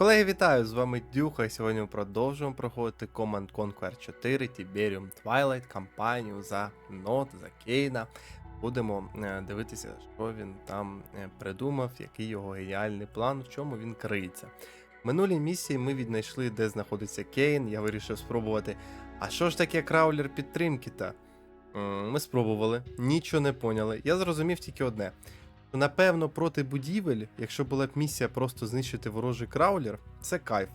Колеги, вітаю! З вами Дюха, сьогодні ми продовжуємо проходити Command Conquer 4 Tiberium Twilight кампанію за Нот, за Кейна. Будемо е, дивитися, що він там е, придумав, який його геніальний план, в чому він криється. В минулій місії ми віднайшли, де знаходиться Кейн. Я вирішив спробувати. А що ж таке краулер підтримки-то? М, Ми спробували, нічого не поняли. Я зрозумів тільки одне. Напевно, проти будівель, якщо була б місія просто знищити ворожий краулер, це кайф.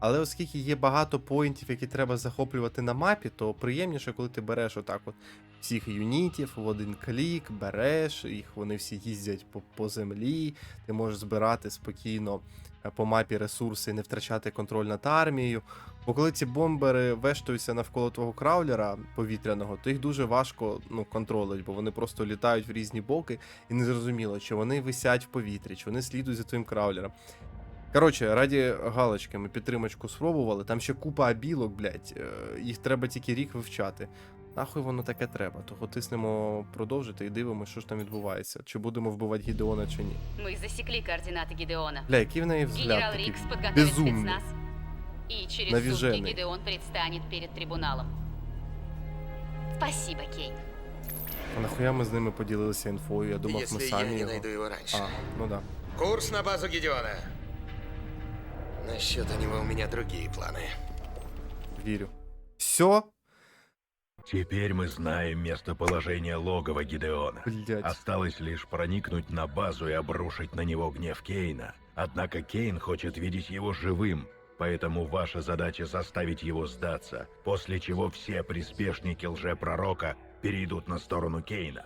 Але оскільки є багато поінтів, які треба захоплювати на мапі, то приємніше, коли ти береш отак от всіх юнітів в один клік, береш, їх вони всі їздять по, по землі, ти можеш збирати спокійно е, по мапі ресурси не втрачати контроль над армією. Бо коли ці бомбери вештуються навколо твого краулера повітряного, то їх дуже важко ну, контролить, бо вони просто літають в різні боки, і не зрозуміло, чи вони висять в повітрі, чи вони слідують за твоїм краулером. Коротше, раді галочки ми підтримочку спробували. Там ще купа абілок, блядь, е, їх треба тільки рік вивчати. Нахуй воно таке треба. Того тиснемо продовжити і дивимося, що ж там відбувається. Чи будемо вбивати Гідеона, чи ні. Мы засекли координаты Гидеона. Бля, який в неї взгляд Генерал такий Рикс подготовит спецназ. И через Навиженный. сутки Гидеон предстанет перед трибуналом. Спасибо, Кейн. А нахуя ми з ними поділилися інфою? Я думав, Если ми я самі не його. найду его раньше. А, ну да. Курс на базу Гедеона. Насчет у него у меня другие планы. Вірю. Все? Теперь мы знаем местоположение логова Гидеона. Блять. Осталось лишь проникнуть на базу и обрушить на него гнев Кейна. Однако Кейн хочет видеть его живым, поэтому ваша задача заставить его сдаться, после чего все приспешники лжепророка перейдут на сторону Кейна.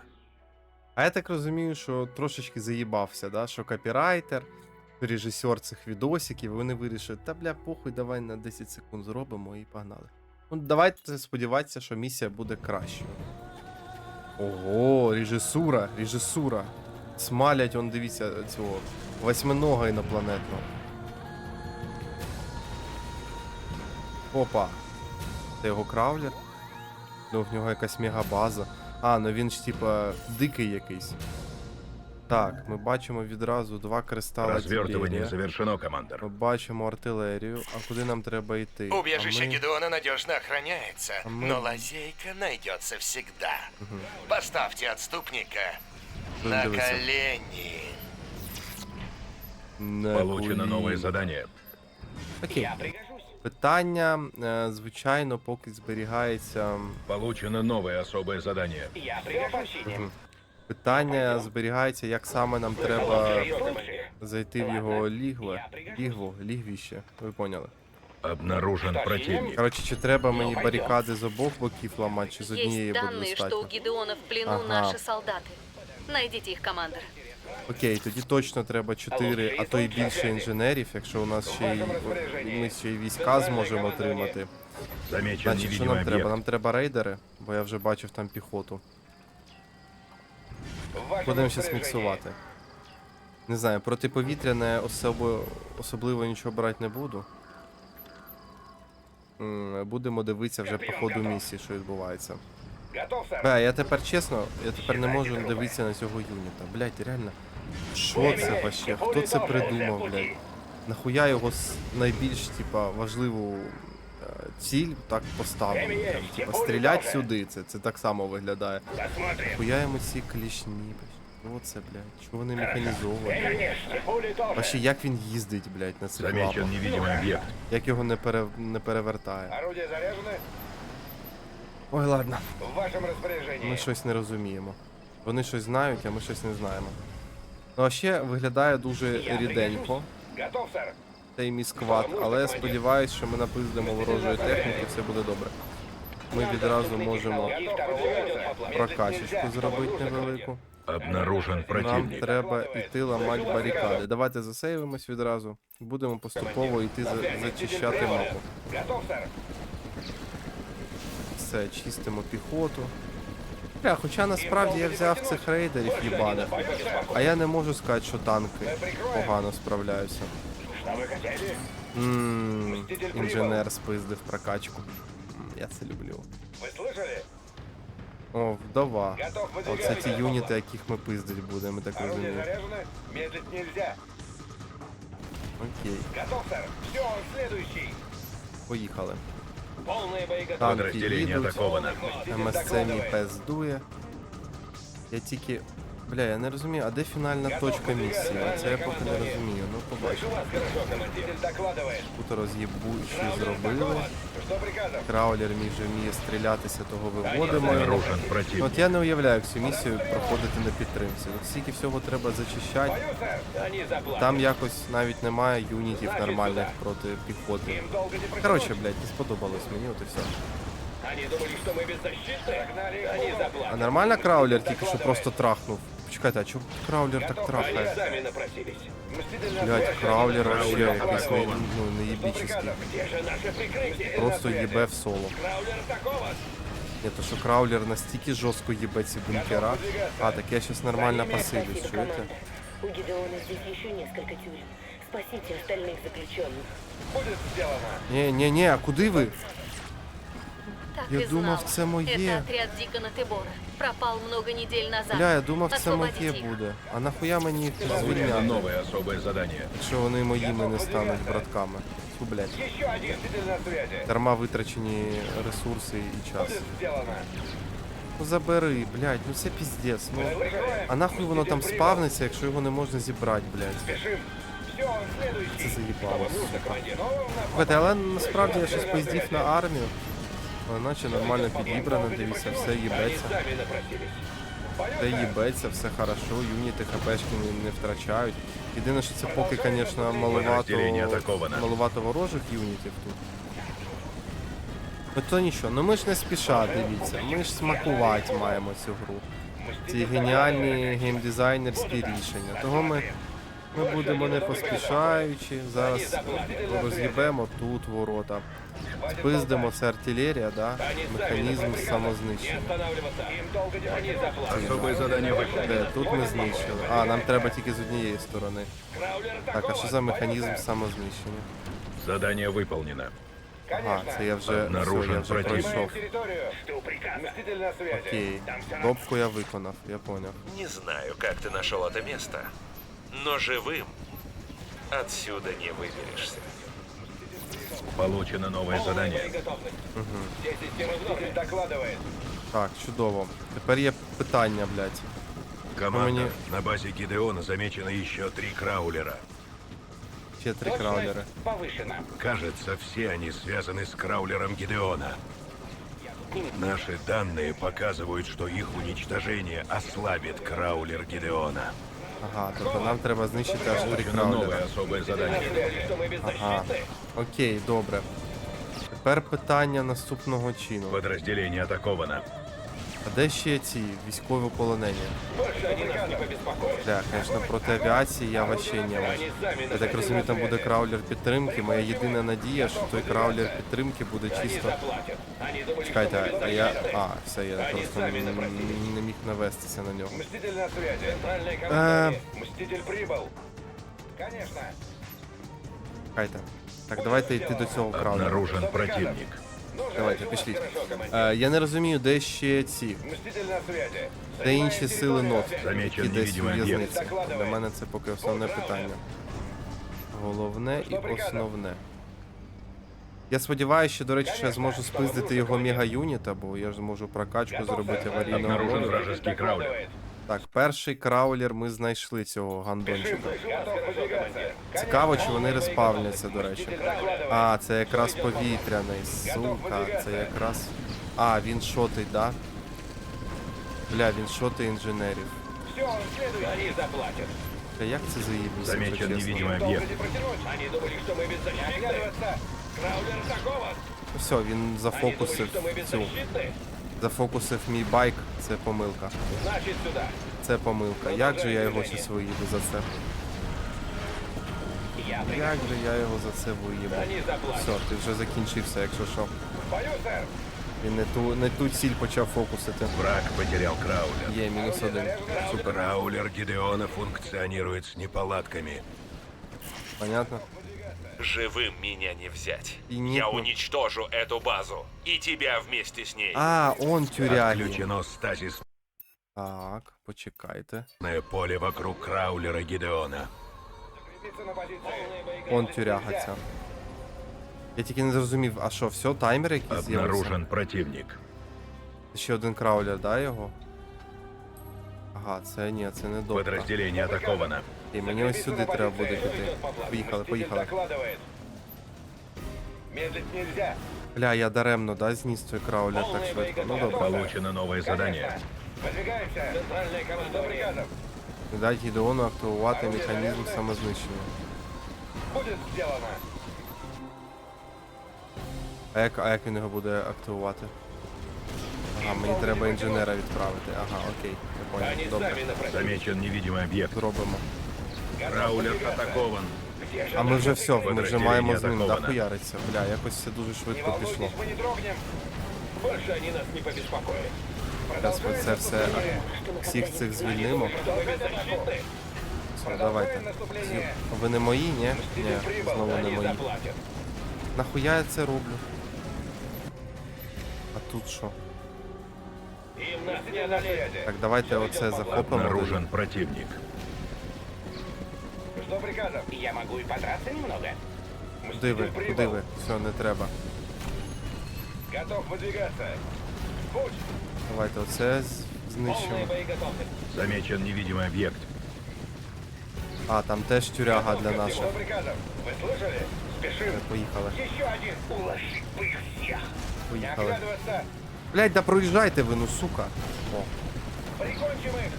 А я так розумію, що трошечки заїбався, да? що копірайтер, режисер цих відосиків, вони вирішили, та бля, похуй, давай на 10 секунд зробимо і погнали. Ну, давайте сподіватися, що місія буде кращою. Ого, режисура, режисура. Смалять, он дивіться цього восьминога інопланетного. Опа. Це його краулер. Ну, в нього якась мегабаза. А, ну він ж типа дикий якийсь. Так, ми бачимо відразу два кристали. Развертывание завершено, командир. Ми бачимо артилерію. А куди нам треба йти? Убежище а ми... Гедеона надежно охраняется, А мы- но лазейка найдется всегда. Мгм. Поставьте отступника на колени. Не Получено новое задание. Окей. Питання, е, звичайно, поки зберігається. Получено новое особое задание. Мгм. Питання зберігається, як саме нам треба зайти в його лігво. Лігво, лігвіще. Ви поняли. Обнаружен противник. Коротше, чи треба мені барикади з обох боків ламати, чи з однієї буде данные, что достатньо? у Гидеона в плену Ага. наши солдаты. Найдите их, командир. Окей, тоді точно треба 4, а то й більше інженерів, якщо у нас ще й ми ще й війська зможемо отримати. Значить, що нам треба? Нам треба рейдери, бо я вже бачив там піхоту. Будемо щас міксувати. Не знаю, протиповітряне особо, особливо нічого брати не буду. Будемо дивитися вже по ходу місії, що відбувається. Бля, я тепер чесно, я тепер не можу дивитися на цього юніта. Блять, реально. Що це вообще? Хто це придумав, блять? Нахуя його с- найбільш, типа, важливу е, ціль так поставили? Прям, типа, стрілять сюди, це, це так само виглядає. Нахуя йому ці клішні, блять? Що це, блять? Чого вони механізовані? Вообще, як він їздить, блять, на цих лапах? Як його не, пере... не перевертає? Орудие заряжено? Ой, ладно. В вашем распоряжении. Ми щось не розуміємо. Вони щось знають, а ми щось не знаємо. Ну а ще виглядає дуже ріденько Готов, сэр. цей мій сквад, але я сподіваюся, що ми напиздимо ворожої техніки, все буде добре. Ми відразу можемо прокачечку зробити невелику. Обнаружен Нам треба йти ламати барикади. Давайте засейвимось відразу. Будемо поступово йти за... зачищати мапу Готов, сэр. Все, чистимо піхоту. Бля, хоча насправді я взяв цих рейдерів їбаних, а я не можу сказати, що танки погано справляються. Что вы хотели? Ммм, інженер спиздив прокачку. М, Я це люблю. Вы слышали? О, вдова. Готов Оце выдвигаться. ті юніти, яких ми пиздить будемо, так Орудие розумію. заряжено? Медлить нельзя. Окей, Готов, сэр. Все, он следующий. поїхали. Полная боеготовность. Танки їдуть, атаковано. МСЦ мій пездує. Я тільки. Бля, я не розумію, а де фінальна точка місії? Це я поки не розумію. Ну Слышу побачимо. вас хорошо, командир докладывает. Тут роз'єбучі Краулер зробили. атакован. Что приказом? Краулер мій вже вміє стрілятися, того виводимо. його. Обнаружен Ну, противник. От я не уявляю, як цю місію проходити на підтримці. От стільки всього треба зачищати. Бою, сэр. Они заплатят. Там якось навіть немає юнітів нормальних проти піхоти. Им долго не протянуть. Коротше, блядь, не сподобалось мені, от і все. Они думали, что мы беззащитны. Они А заплатят. нормально краулер тільки що просто трахнув. Почекайте, а чому краулер так Они трахає? сами напросились. Мститель на Блять, связи. краулер вообще Краулер якийсь не, атакован. ну, Что неєбічний. приказом? Где же наше прикрытие? Просто На связи. їбе в соло. Краулер атакован. Ні, то що краулер настільки жорстко їбе ці бункера. А, так я щас нормально посилюсь, Спасибо, чуєте? команда. У Гидеона здесь еще несколько тюрем. Спасите остальных заключенных. Будет сделано. Ні, ні, ні, а куди ви? Так Я и думав, знала. це моє. Это отряд Дикона Тебора. Пропал много недель назад. Бля, я думав, це Освободите моє их. буде. А нахуя мені їх звільняти, новое особое задание. якщо вони моїми не стануть братками? Фу, блядь. Еще один мститель на связи. Дарма витрачені ресурси і час. Будет сделано. Ну забери, блядь, ну це піздець. Ну, а нахуй воно там спавниться, якщо його не можна зібрати, блядь. Спешим. Все, он следующий. Це заїбало. Слухайте, але насправді я щось поїздів на армію. Але наче нормально підібрано, дивіться, все їбеться. Все їбеться, все хорошо, юніти хпшки не, не втрачають. Єдине, що це поки, звісно, маловато, маловато ворожих юнітів тут. Ну то нічого, ну ми ж не спіша, дивіться, ми ж смакувати маємо цю гру. Ці геніальні геймдизайнерські рішення. Того ми, ми будемо не поспішаючи. Зараз роз'їбемо тут ворота. Спиздимо, це артилерія, да? Они сами механізм напросились. Не самознищення. останавливаться. Им долго не они заплатят. Особое задание выполнено. Де, тут ми знищили. А, нам треба тільки з однієї сторони. Краулер Так, а атакован. що за Бою, механізм сэр. самознищення? Задание выполнено. Ага, Конечно. це я вже, все, Обнаружен я вже противник. пройшов. Занимаем территорию. Что приказа? Мститель на связи. Окей, Там все допку я виконав, я поняв. Не знаю, как ты нашел это место, но живым отсюда не выберешься. Получено новое. Все Мститель докладывает. Так, чудово. Тепер є питання, блядь. Команда, мне- на базе Гидеона замечено еще три краулера. Ще три краулери. повышена. Кажется, все они связаны с краулером Гидеона. Наши данные показывают, что их уничтожение ослабит краулер Гидеона. Ага, тобто нам треба знищити аж три краулера. Ага. Окей, добре. Тепер питання наступного чину. Подразделение атаковано. А де ще ці військові полонені? Больше они нас не побеспокоят. Бля, звісно, проти авіації я вообще не можу. Они сами Я так розумію, там буде краулер підтримки. Моя єдина надія, що той краулер підтримки буде Они чисто. заплатят. Они думали, что Чекайте, мы а я. беззащитны. А, все, я просто не, не міг навестися на нього. Мститель на связи. Центральное Э. командование. Мститель прибыл. Конечно. Чекайте. Так, давайте йти до цього краулера. Обнаружен противник. Давайте, пішліть. Е, я не розумію, де ще ці. Де інші сили нот, які десь у в'язниці. Для мене це поки основне питання. Головне і основне. Я сподіваюся, що, до речі, що я зможу спиздити його мега-юніта, бо я ж зможу прокачку зробити аварійного Обнаружен вражеский краулер. Так, перший краулер ми знайшли цього гандончика. Готов выдвигаться. Цікаво, чи вони респавняться, до речі. Мститель докладывает. А, це якраз повітряний, сука, це якраз. А, він шотий, да? Бля, він шотий інженерів. Все, он следует. Они заплатят. Та як це заїбіся, Замечен якщо чесно? невидимый Долго объект. не протянуть. Они думали, что мы беззащитны. Краулер атакован. Ну Все, він Они думали, зафокусив что мы цю. Зафокусив мій байк, це помилка. Значит, сюда. Це помилка. Як же я його щас виїду за це? Як же я його за це заплатят. Все, ти вже закінчився, якщо що. Він не ту, не ту ціль почав фокусити. Враг потерял краулер. Є, мінус один. Супер. Краулер Гидеона функционирует с неполадками. Понятно? Живым меня не взять. И нет, Я ну- уничтожу эту базу. И тебя вместе с ней. А, он тюряги. Отключено стазисное Так, почекайте. поле вокруг краулера Гидеона. Закрепиться на позиции. Полные боеготовности Он нельзя. тюряга ця. Я тільки не зрозумів, а що, все, таймер якийсь з'явився? Обнаружен противник. Ще один краулер, да, його? Ага, це ні, це не добре. Подразделение атаковано. І мені ось сюди треба буде піти. Поїхали, поїхали. Докладывает. Медлить нельзя. Бля, я даремно, да, зніс той краулер так швидко. Ну добре. Получено новое задание. Выдвигаемся. Центральная команда приказов. Не дать Гідеону активувати механізм самознищення. Будет сделано. А як, а як він його буде активувати? Ага, мені треба інженера відправити. Ага, окей, я Они понял. Добре, сами напросились. Замечен невидимый объект. зробимо. Краулер атакован. Где же А ми наш вже все, ми вже Подразделення маємо з ним атаковано. дохуяриться. Бля, якось все дуже Не швидко пішло. волнуйтесь, мы не дрогнем. Больше они нас не побеспокоят. Зараз ми це все всіх цих звільнимо. Что вы беззащитны? Все, давайте. наступление. Ви не мої, ні? Ні, Мстители прибыл, знову не они мої. заплатят. Нахуя я це роблю? А тут що? Им нас не одолеть. Так, давайте оце захопимо. Обнаружен противник. Что приказов? Я могу и подраться немного. Куди ви? Куди ви? Все, не треба. Готов выдвигаться. Путь. Давайте оце з- Полная знищимо. боеготовность. Замечен невидимый объект. А, там теж тюряга для наших. Что приказов? Вы слышали? Спешим. Поїхали. Еще один. Уложить бы их всех. Не Поїхали. оглядываться. Блять, да проїжджайте ви, ну сука. О, Прикончим их.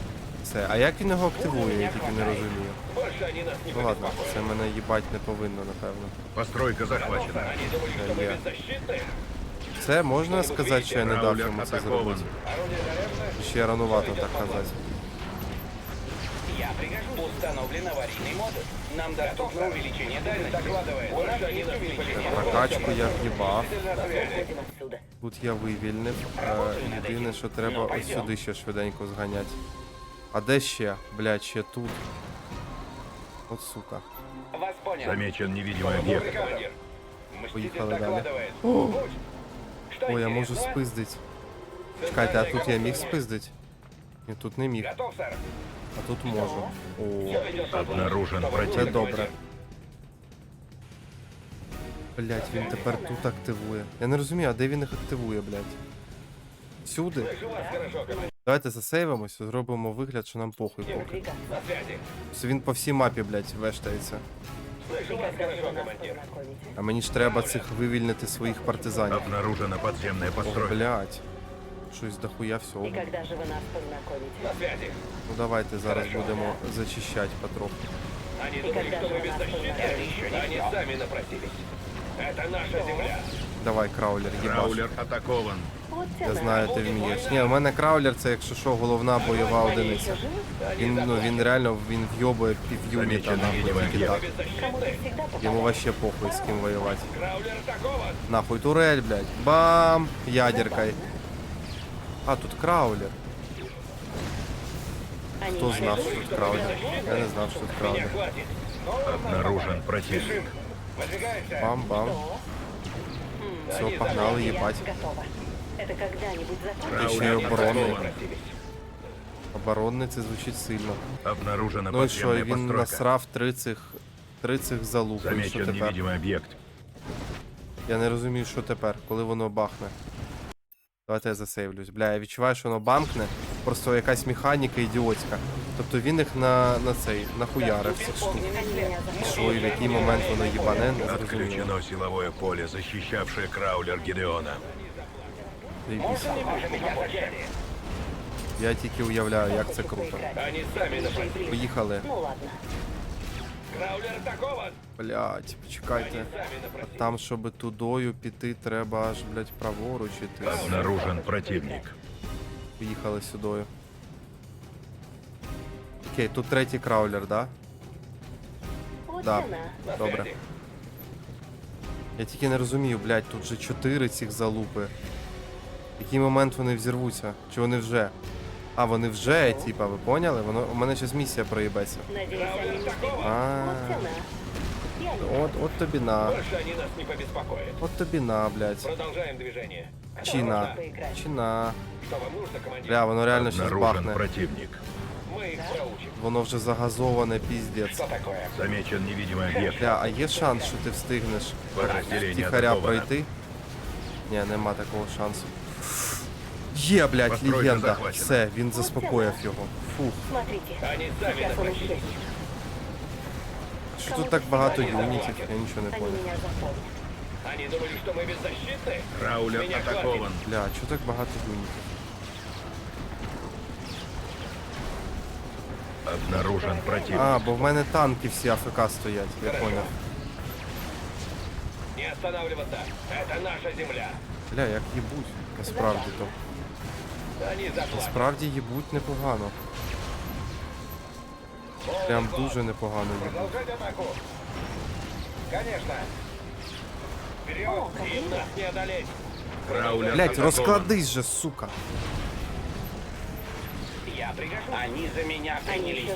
все. А як він його активує, я тільки не розумію. Больше они нас не Ну ладно, побеспокоят. це мене їбать не повинно, напевно. Постройка захвачена. Они думают, что мы Я. беззащитны. Це можна сказати, що я не дав Краулер йому це атакован. зробити? Орудие заряжено. Ще рановато так казати. Я пригожусь. Установлен аварийный модуль. Нам доступно увеличение дальности. Докладывает. У нас Больше они есть нас не увеличение. Прокачку я в'їбав. Выходим отсюда. Тут я вивільнив. Е, Єдине, що треба ось сюди ще швиденько зганяти. А де ще? Блядь, ще тут. От сука. Вас понял. Замечен невидимый Что объект. приказов? Мститель Поїхали далі. докладывает. О, Путь. Что О, я можу интересно? спиздить. Чекайте, а тут я міг спиздить? Ні, тут не міг, Готов, сэр. а тут можу. О, Все идет по плану. Обнаружен Что вы це противник. добре. Блять, він тепер тут активує. Я не розумію, а де він їх активує, блять? Всюди? Слышу вас хорошо, командир. Давайте засейвимося, зробимо вигляд, що нам похуй поки. Приказ. На связи. Ось Він по всій мапі, блять, вештається. Слышу вас Когда же хорошо, вы нас командир. познакомите? А мені ж треба цих вивільнити своїх партизанів. Обнаружена подземная О, постройка. блять. Щось дохуя всього. И когда же вы нас познакомите? На связи. Ну давайте зараз будемо зачищати потроху. Они думали, когда что же мы вы нас беззащитны. Они сами напросились. Это наша земля. Давай, краулер, їбаш. Краулер атакован. Вот Я она. знаю, ти вмієш. Ні, у мене краулер це, якщо що, головна бойова Они одиниця. еще живы? Він, ну, він реально він вйобує пів юніта Замічений нахуй відьмак тільки є. так. Кому-то всегда попадает. Йому вообще похуй з ким воювати. Краулер атакован. Нахуй турель, блядь. Бам! Ядеркой. А, тут краулер. Они Хто еще знав, живы? що тут краулер? Я не знав, що тут Меня краулер. хватит. Обнаружен противник. Выдвигаемся. Бам-бам. Все, погнали, Я їбать. готова. Это когда-нибудь закончится? Та ще й Краулер оборонний. атакован. Оборонний це звучить сильно. Обнаружена Ну і що, і подземная він постройка. насрав три цих, три цих залупи. І що Замечен тепер? невидимый объект. Я не розумію, що тепер, коли воно бахне. Давайте я засейвлюсь. Бля, я відчуваю, що воно бамкне. Просто якась механіка ідіотська. Тобто він їх на, на цей, нахуярив цих штук. Они меня І захватили. що, і в який момент воно їбане, не зрозуміло. Отключено силовое поле, защищавшее краулер Гидеона. Зачали. Я тільки уявляю, як це круто. Они сами напросились. Поїхали. Ну ладно. Краулер атакован. Блять, почекайте. А там, щоб тудою піти, треба аж, блять, праворуч іти. Обнаружен противник. Поїхали сюдою. Окей, тут третій краулер, да? Вот Да. она. На Добре. связи. Я тільки не розумію, блядь, тут же чотири цих залупи В який момент вони взірвуться? Чи вони вже? А, вони вже, типа, ви поняли? Воно у мене зараз місія проїбеться. Надеюсь, они не сбегут. А, Вот она. Я не от, от тобі на. Больше они нас не побеспокоят. От тобі на, блядь. Продолжаем движение. Чи на. поиграть. Чи на. Что вам нужно, командир? Бля, воно реально щас Обнаружен бахне. противник. Мы их проучим. Воно вже загазоване, піздець. Что такое? Замечен невидимый объект. Бля, а є шанс, що ти встигнеш Подразделение тихаря атаковано. пройти? Ні, нема такого шансу. Є, блядь, Постройка легенда. захвачена. Все, він заспокоїв його. Фух, Смотрите, Они сами сейчас он напросились. исчезнет. що тут так багато юнітів, я нічого не Они понял. меня запомнят. Они думали, что мы беззащитны? Краулер Меня атакован. Бля, чого так багато юнітів? Обнаружен противник. А, бо в мене танки всі АФК стоять, я поняв. Не останавливаться. Это наша земля. Бля, як їбуть, насправді то. Насправді їбуть непогано. Прям дуже непогано їбуть. Блять, розкладись же, сука. Я пригожусь. Они за меня принялись.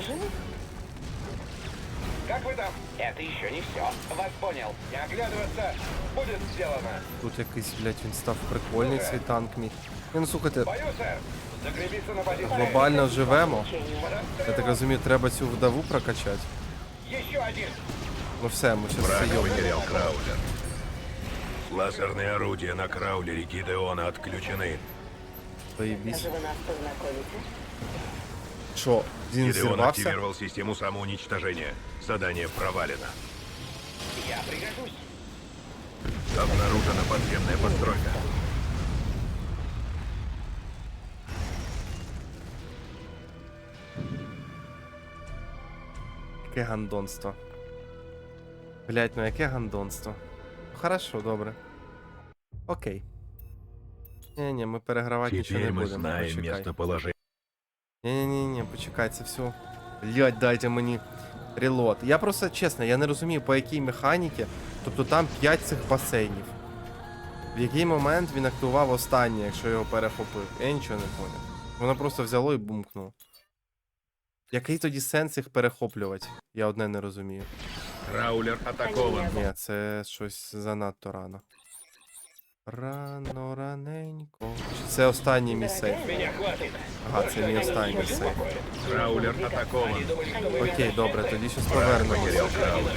еще живы? Как вы там? Это еще не все. Вас понял. Не оглядываться. Будет сделано. Тут якийсь, блять, він став прикольний цей танк мій. Ні, ну слухайте, Бою, сэр. Закрепиться на позиции. глобально живемо. Течение. Я так розумію, треба цю вдову прокачати. Еще один. Ну все, ми зараз Враг це йобнемо. потерял Краулер. Лазерные орудия на Краулере Гидеона отключены. Поїбісь. Даже вы нас познакомите? Що, він Гидеон зірвався? активировал систему самоуничтожения. Задание провалено. Я пригожусь. Обнаружена подземная постройка. Яке гандонство. Блять, ну яке гандонство. Ну, Хорошо, добре. Окей. Ні, ні, ми перегравати нічого не Теперь мы будемо. знаем Почекай. местоположение. Ні-ні-ні, почекай, це все. Блять, дайте мені релот. Я просто чесно, я не розумію, по якій механіки. Тобто там 5 цих басейнів. В який момент він активував останнє, якщо його перехопив. Я нічого не поняв. Воно просто взяло і бумкнуло. Який тоді сенс їх перехоплювати? Я одне не розумію. Краулер атакован. Ні, це щось занадто рано. Рано, раненько. Чи це останній місей? Меня хватит. Ага, це мій останній місей. Краулер атакован. Думали, что мы Окей, добре, тоді щось Враг повернемося. потерял Краулер.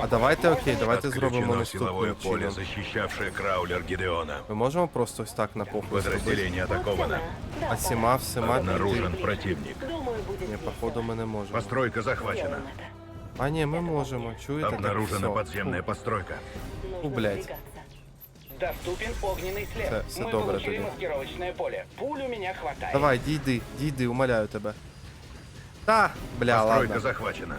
А давайте окей, давайте зробимо Отключено силовое наступним поле, чином. защищавшее Краулер Гидеона. Ми можемо просто ось так на похуй зробити? Подразделение атаковано. Да, А сіма всіма Обнаружен піти? противник. Думаю, будет Ні, весело. походу ми не можемо. Постройка захвачена. Сделаем это. А ні, ми можемо. Чуєте? Так, Обнаружена всё. подземная Фу. постройка. Нужно блядь. выдвигаться. Доступен огненный след. Все- все Мы добре получили тоді. маскировочное поле. Пуль у меня хватает. Давай, дійди, дійди, умоляю тебе. Та, бля, Постройка ладно. захвачена.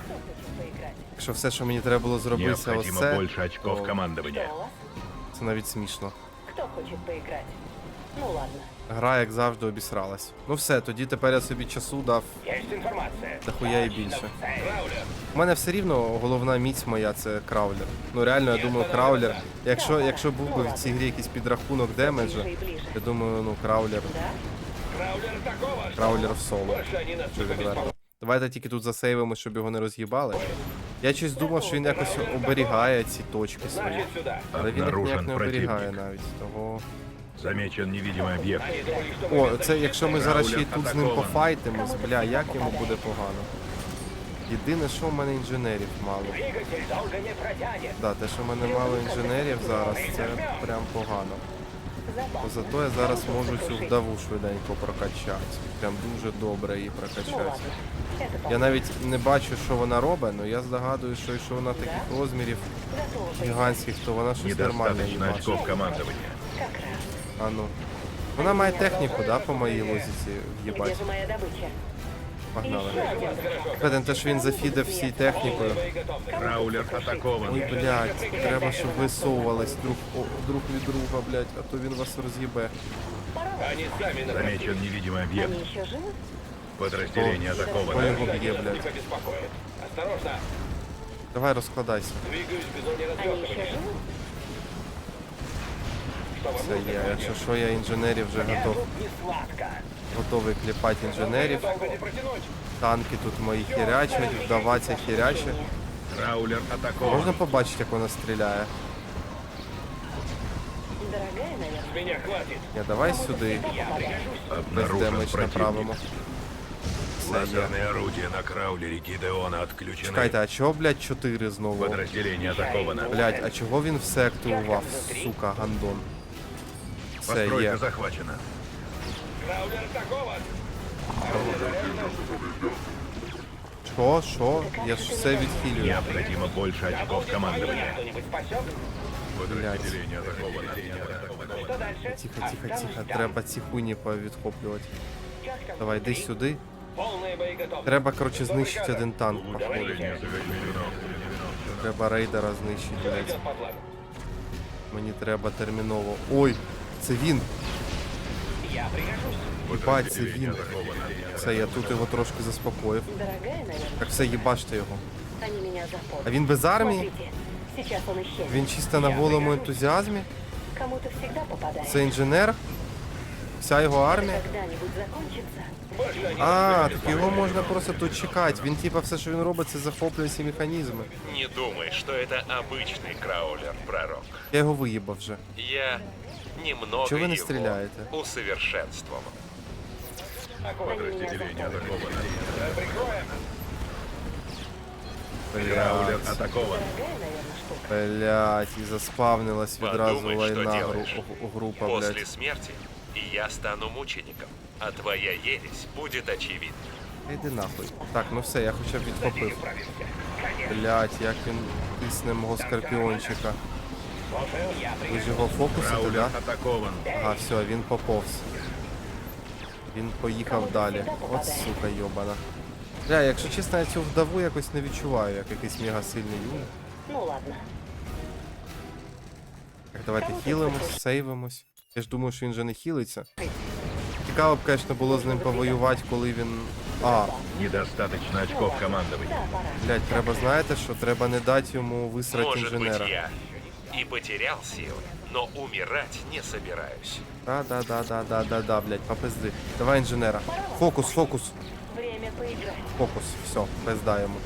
Поиграть. Якщо все, що мені треба було зробити, це Необходимо оце, больше очков то командования. Что у вас? це навіть смішно. Кто хочет поиграть? Ну ладно. Гра, як завжди, обісралась. Ну все, тоді тепер я собі часу дав информация. дохуя і більше. У мене все рівно головна міць моя це краулер. Ну реально, я думаю, краулер. Якщо, якщо був би в цій грі якийсь підрахунок демеджа, я думаю, ну краулер, Краулер в соло. Давайте тільки тут засейвимо, щоб його не роз'їбали. Я щось думав, що він якось оберігає ці точки свої. Але він їх ніяк не оберігає навіть. Того. Замечен невидимый объект. Они думали, что мы О, це якщо ми зараз ще й тут з ним атакован. пофайтимось, бля, як йому буде погано. Єдине, що в мене інженерів мало. Двигатель долго не протянет. Да, те, що в мене мало інженерів зараз, це прям погано. Забавно. Зато я зараз можу цю вдову швиденько прокачати. Прям дуже добре її Ну прокачати. ладно. Это Я навіть не бачу, що вона робить, але я здогадую, що якщо вона таких розмірів готово поиграть. гігантських, то вона щось нормальне Недостаточно їбачить. очков командования. Как раз. А ну. Вона має техніку, да, по моїй лозіці Где в'їбать. же моя добыча? Погнали. Еще один. Петен, те, що він зафідав всією технікою. боеготовность. Краулер Ой, атакован. блядь, треба, щоб висовувались друг, о, друг від друга, блядь, а то він вас роз'їбе. Они сами напросились. Замечен невидимый объект. Они еще живы? Подразделение Ой, атаковано. його б'є, Они нас не блядь. побеспокоят. Осторожно. Давай розкладайся. Двигаюсь в зоне Они еще развертывания. живы? це я, якщо що, я інженерів вже готов, готовий кліпати інженерів. Танки тут мої хірячать, хірячить. Атакован. Можна побачити, як вона стріляє? Хватит. Давай сюди. Я пригожусь. Без Обнаружен направимо. Є. Лазерные орудия на краулере Гидеона отключены. Чекайте, а чого, блядь, 4 знову? Подразделение атаковано. Блядь, а чого він все активував, сука, гандон? Все, Постройка є. захвачена. Краулер атакован. Що, що? Я ж все відхилюю. Необходимо больше очков командования. Кто-нибудь спасет? Подразделение атаковано. Что дальше? Тихо, тихо, Останусь тихо. там. Треба ці хуйні повідхоплювати. Час как Давай, йди внутри. сюди. Полная боеготовность. Треба, коротше, Что знищити бригада? один танк, походу. Говорите. Треба рейдера знищити, Что блядь. идет по плану? Мені треба терміново. Ой, це він. Я пригожусь. Їбать, це він. Все, я тут його трошки заспокоїв. Дорогая, наверное. Так все, їбаште його. Они меня А запомнят. він без армії? Смотрите, сейчас он исчезнет. Він чисто на голому ентузіазмі? Кому-то всегда попадает. Це інженер? Вся його армія? Когда-нибудь закончится. А, так його можна просто тут чекати. Він типа все, що він робить, це захоплює ці механізми. Не думай, что это обычный краулер, пророк. Я його виїбав вже. Я немного Чего вы не его стреляете? усовершенствовал. Меня запомнят. Прикроем. Краулер Блять, атакован. Блять, і заспавнилась відразу Подумай, лайна делаєш. гру- група, После блять. смерти я стану мучеником, а твоя ересь будет очевидна. Іди нахуй. Так, ну все, я хоча б відхопив. Блять, як він тисне мого скорпіончика. Ви ж його фокусите, да? атакован. Ага, все, він поповз. Він поїхав далі. От сука йобана. Бля, якщо чесно, я цю вдову якось не відчуваю, як якийсь мега сильний юніт. Ну ладно. Так, давайте хілимось, сейвимось. Я ж думаю, що він же не хілиться. Цікаво б, звісно, було з ним повоювати, коли він. А, Недостаточно очков командования. Блядь, треба, знаєте що? Треба не дати йому висрати Может быть, інженера. я и потерял силы, но умирать не собираюсь. Да, да, да, да, да, да, да, блядь, попизди. Давай інженера. Фокус, фокус, Время поиграть. фокус. Все, пизда йому.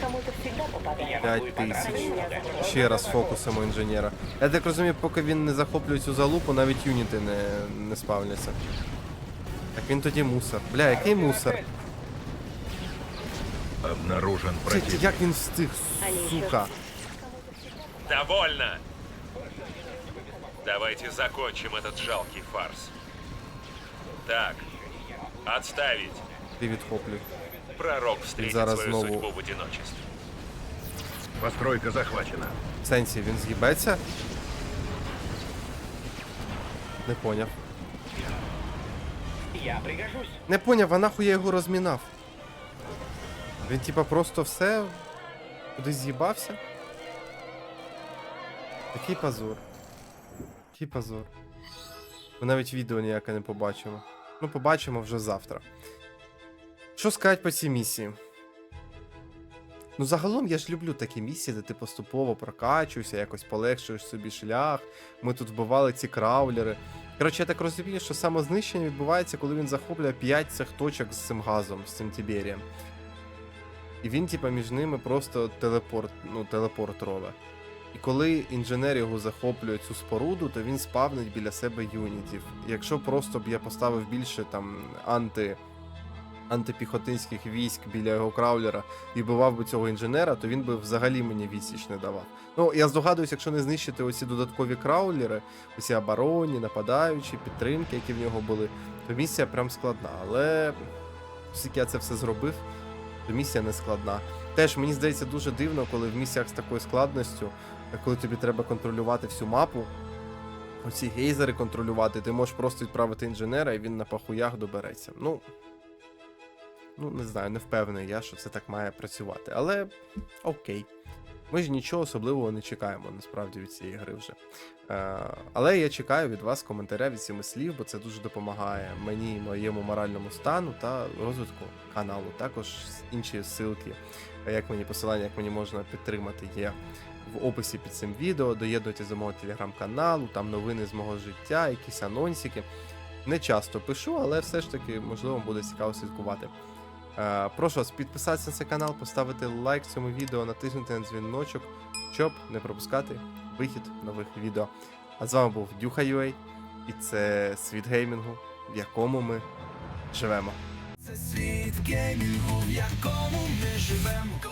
Кому-то всегда попадает. П'ять тисяч. Ще раз фокусимо інженера. Я так розумію, поки він не захоплює цю залупу, навіть юніти не, не спавняться. Так він тоді мусор. Бля, який мусор? Обнаружен Блядь, противник. як він встиг, сука. Довольно! Давайте закончим этот жалкий фарс. Так, отставить. Ти відхоплюй. Пророк встретит зараз свою знову- судьбу в одиночестве. Постройка захвачена. В сенсі, він з'їбеться? Не поняв. Я пригожусь. Не поняв, а нахуй я його розмінав. Він типа просто все кудись з'їбався. Який позор. Який позор. Ми навіть відео ніяке не побачимо. Ну, побачимо вже завтра. Що сказати по цій місії? Ну, загалом я ж люблю такі місії, де ти поступово прокачуєшся, якось полегшуєш собі шлях. Ми тут вбивали ці краулери. Коротше, я так розумію, що самознищення відбувається, коли він захоплює 5 цих точок з цим газом, з цим Тіберієм. І він, типа, між ними просто телепорт, ну, телепорт робить. І коли інженер його захоплює цю споруду, то він спавнить біля себе юнітів. Якщо просто б я поставив більше там анти. антипіхотинських військ біля його краулера і вбивав би цього інженера, то він би взагалі мені відсіч не давав. Ну, я здогадуюсь, якщо не знищити оці додаткові краулери, усі оборонні, нападаючі, підтримки, які в нього були, то місія прям складна. Але оскільки я це все зробив, то місія не складна. Теж мені здається дуже дивно, коли в місіях з такою складністю, коли тобі треба контролювати всю мапу, оці гейзери контролювати, ти можеш просто відправити інженера і він на пахуях добереться. Ну. Ну, не знаю, не впевнений я, що це так має працювати. Але окей. Ми ж нічого особливого не чекаємо насправді від цієї гри вже. Е, але я чекаю від вас коментаря від сіми слів, бо це дуже допомагає мені, моєму моральному стану та розвитку каналу. Також інші ссылки, як мені посилання, як мені можна підтримати, є в описі під цим відео. Доєднуйтесь до мого телеграм-каналу, там новини з мого життя, якісь анонсики. Не часто пишу, але все ж таки, можливо, буде цікаво слідкувати. Е, прошу вас підписатися на цей канал, поставити лайк цьому відео, натиснути на дзвіночок, щоб не пропускати вихід нових відео. А з вами був Дюха.ua, і це світ геймінгу, в якому ми живемо. Це Світ геймінгу, в якому ми живемо.